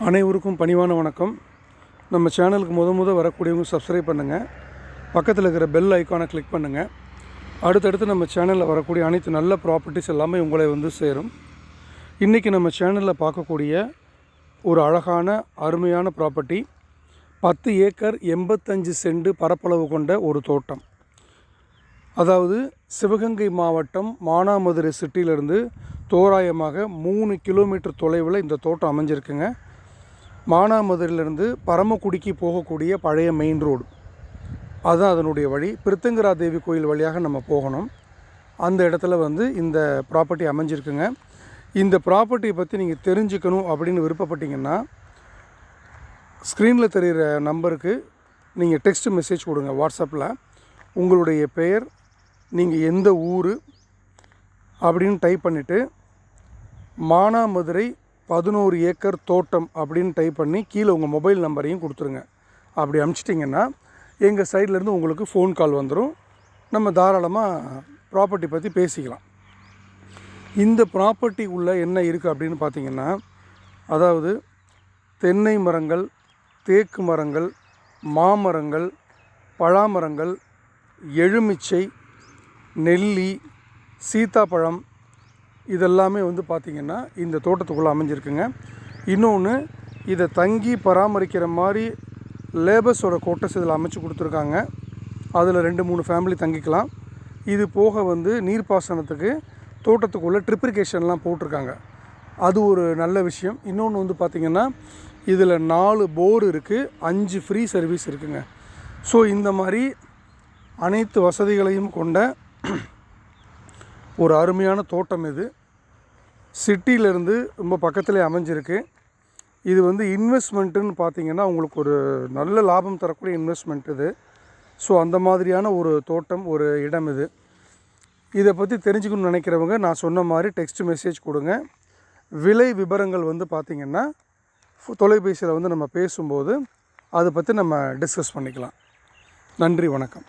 அனைவருக்கும் பணிவான வணக்கம். நம்ம சேனலுக்கு முத முத வரக்கூடியவங்க சப்ஸ்கிரைப் பண்ணுங்கள் பக்கத்தில் இருக்கிற பெல் ஐக்கானை கிளிக் பண்ணுங்கள் அடுத்தடுத்து நம்ம சேனலில் வரக்கூடிய அனைத்து நல்ல ப்ராப்பர்ட்டிஸ் எல்லாமே உங்களை வந்து சேரும். இன்றைக்கி நம்ம சேனலில் பார்க்கக்கூடிய ஒரு அழகான அருமையான ப்ராப்பர்ட்டி பத்து ஏக்கர் எண்பத்தஞ்சு சென்ட் பரப்பளவு கொண்ட ஒரு தோட்டம். அதாவது சிவகங்கை மாவட்டம் மானாமதுரை சிட்டியிலிருந்து தோராயமாக மூணு கிலோமீட்டர் தொலைவில் இந்த தோட்டம் அமைஞ்சிருக்குங்க. மானாமதுரிலிருந்து பரமக்குடிக்கு போகக்கூடிய பழைய மெயின் ரோடு அதுதான் அதனுடைய வழி. பிருத்தங்கரா தேவி கோயில் வழியாக நம்ம போகணும். அந்த இடத்துல வந்து இந்த ப்ராப்பர்ட்டி அமைஞ்சிருக்குங்க. இந்த ப்ராப்பர்ட்டியை பற்றி நீங்கள் தெரிஞ்சுக்கணும் அப்படின்னு விருப்பப்பட்டீங்கன்னா ஸ்க்ரீனில் தெரிகிற நம்பருக்கு நீங்கள் டெக்ஸ்ட் மெசேஜ் கொடுங்க வாட்ஸ்அப்பில் உங்களுடைய பெயர் நீங்கள் எந்த ஊர் அப்படின்னு டைப் பண்ணிவிட்டு மானாமதுரை பதினோரு ஏக்கர் தோட்டம் அப்படின்னு டைப் பண்ணி கீழே உங்கள் மொபைல் நம்பரையும் கொடுத்துருங்க. அப்படி அனுப்பிச்சிட்டிங்கன்னா எங்கள் சைட்லேருந்து உங்களுக்கு ஃபோன் கால் வந்துடும் நம்ம தாராளமாக ப்ராப்பர்ட்டி பற்றி பேசிக்கலாம். இந்த ப்ராப்பர்ட்டி உள்ள என்ன இருக்குது அப்படின்னு பார்த்தீங்கன்னா அதாவது தென்னை மரங்கள் தேக்கு மரங்கள் மாமரங்கள் பழாமரங்கள் எலுமிச்சை நெல்லி சீத்தாப்பழம் இதெல்லாமே வந்து பார்த்திங்கன்னா இந்த தோட்டத்துக்குள்ளே அமைஞ்சிருக்குங்க. இன்னொன்று இதை தங்கி பராமரிக்கிற மாதிரி லேபர்ஸோட கோட்டஸ் இதில் அமைச்சு கொடுத்துருக்காங்க. அதில் ரெண்டு மூணு ஃபேமிலி தங்கிக்கலாம். இது போக வந்து நீர்ப்பாசனத்துக்கு தோட்டத்துக்குள்ளே ட்ரிப்ரிகேஷன்லாம் போட்டிருக்காங்க. அது ஒரு நல்ல விஷயம். இன்னொன்று வந்து பார்த்திங்கன்னா இதில் நாலு போர் இருக்குது அஞ்சு ஃப்ரீ சர்வீஸ் இருக்குங்க. ஸோ இந்த மாதிரி அனைத்து வசதிகளையும் கொண்ட ஒரு அருமையான தோட்டம் இது. சிட்டியிலேருந்து ரொம்ப பக்கத்தில் அமைஞ்சிருக்கு. இது வந்து இன்வெஸ்ட்மெண்ட்டுன்னு பார்த்தீங்கன்னா உங்களுக்கு ஒரு நல்ல லாபம் தரக்கூடிய இன்வெஸ்ட்மெண்ட் இது. ஸோ அந்த மாதிரியான ஒரு தோட்டம் ஒரு இடம் இது. இதை பற்றி தெரிஞ்சுக்கணும்னு நினைக்கிறவங்க நான் சொன்ன மாதிரி டெக்ஸ்ட் மெசேஜ் கொடுங்க. விலை விவரங்கள் வந்து பார்த்திங்கன்னா தொலைபேசியில் வந்து நம்ம பேசும்போது அதை பற்றி நம்ம டிஸ்கஸ் பண்ணிக்கலாம். நன்றி வணக்கம்.